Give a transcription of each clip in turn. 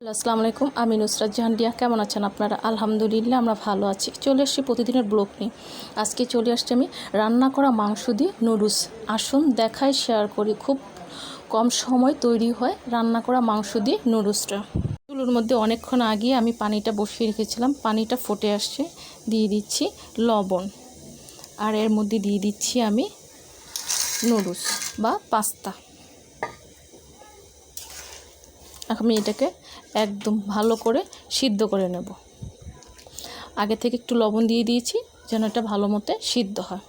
আসসালামু আলাইকুম। আমি নুসরাত জাহান্ডিয়া কেমন আছেন আপনারা? আলহামদুলিল্লাহ, আমরা ভালো আছি। চলে আসছি প্রতিদিনের ব্লগ নিয়ে। আজকে চলে আসছি আমি রান্না করা মাংস দিয়ে নুডলস। আসুন দেখাই শেয়ার করি। খুব কম সময় তৈরি হয় রান্না করা মাংস দিয়ে নুডলসটা। চুলোর মধ্যে অনেকক্ষণ আগে আমি পানিটা বসিয়ে রেখেছিলাম। পানিটা ফুটে আসছে। দিয়ে দিচ্ছি লবণ। আর এর মধ্যে দিয়ে দিচ্ছি আমি নুডলস বা পাস্তা। আমি এটাকে একদম ভালো করে সিদ্ধ করে নেব। আগে থেকে একটু লবণ দিয়ে দিয়েছি যেন এটা ভালো মতো সিদ্ধ হয়।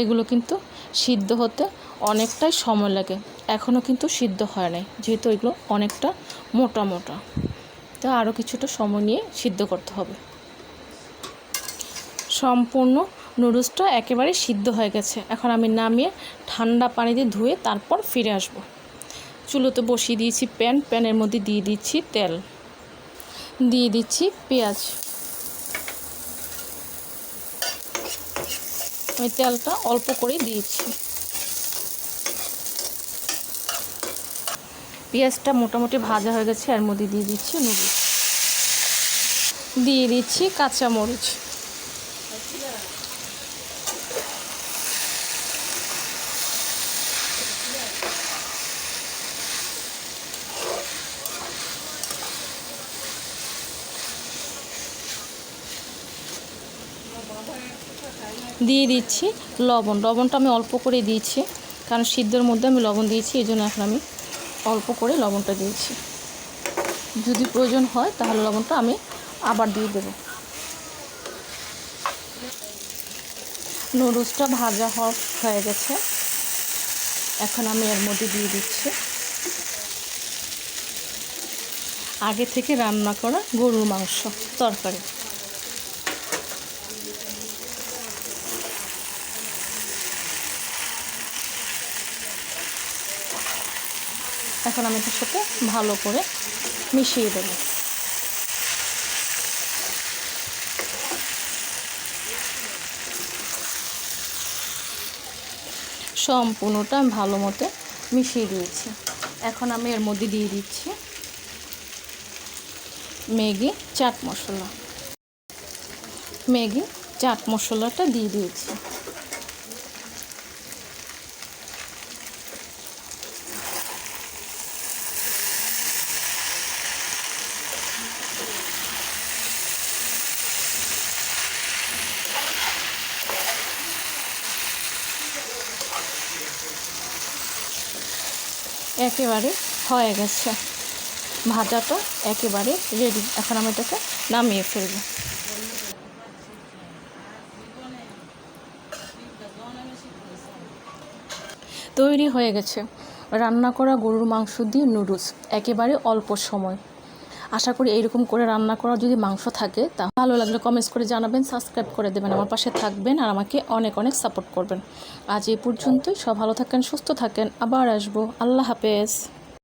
এগুলো কিন্তু সিদ্ধ হতে অনেকটাই সময় লাগে। এখনও কিন্তু সিদ্ধ হয় নাই, যেহেতু এগুলো অনেকটা মোটা মোটা। তো আরও কিছুটা সময় নিয়ে সিদ্ধ করতে হবে। সম্পূর্ণ নুডলসটা একেবারে সিদ্ধ হয়ে গেছে। এখন আমি নামিয়ে ঠান্ডা পানি দিয়ে ধুয়ে তারপর ফিরে আসব। চুলোতে বসিয়ে দিয়েছি প্যান, প্যানের মধ্যে দিয়ে দিচ্ছি তেল। দিয়ে দিচ্ছি পেঁয়াজ। আমি তেলটা অল্প করে দিয়েছি। পেঁয়াজটা মোটামুটি ভাজা হয়ে গেছে, এর মধ্যে দিয়ে দিচ্ছি নুডলস দিয়ে দিচ্ছি কাঁচামরিচ। দিয়ে দিচ্ছি লবণ। লবণটা আমি অল্প করে দিয়েছি, কারণ সিদ্ধর মধ্যে আমি লবণ দিয়েছি, এই জন্য এখন আমি অল্প করে লবণটা দিয়েছি। যদি প্রয়োজন হয়, তাহলে লবণটা আমি আবার দিয়ে দেব। নুডলসটা ভাজা হয়ে গেছে। এখন আমি এর মধ্যে দিয়ে দিচ্ছি। আগে থেকে রান্না করা গরুর মাংস, তরকারি। এখন আমি এটার সাথে ভালো করে মিশিয়ে দেব। সম্পূর্ণটা আমি ভালো মতো মিশিয়ে দিয়েছি। এখন আমি এর মধ্যে দিয়ে দিচ্ছি ম্যাগি চাট মশলা। ম্যাগি চাট মশলাটা দিয়ে দিয়েছি। একেবারে হয়ে গেছে। ভাজাটা একেবারে রেডি এখন আমি এটাকে নামিয়ে ফেলব। তৈরি হয়ে গেছে। রান্না করা গরুর মাংস দিয়ে নুডলস একেবারে অল্প সময়। আশা করি এইরকম করে রান্না করা যদি মাংস থাকে, তা ভালো লাগলে কমেন্টস করে জানাবেন সাবস্ক্রাইব করে দেবেন, আমার পাশে থাকবেন আর আমাকে অনেক অনেক সাপোর্ট করবেন। আজ এই পর্যন্তই, সব ভালো থাকেন, সুস্থ থাকেন, আবার আসব। আল্লাহ হাফেজ।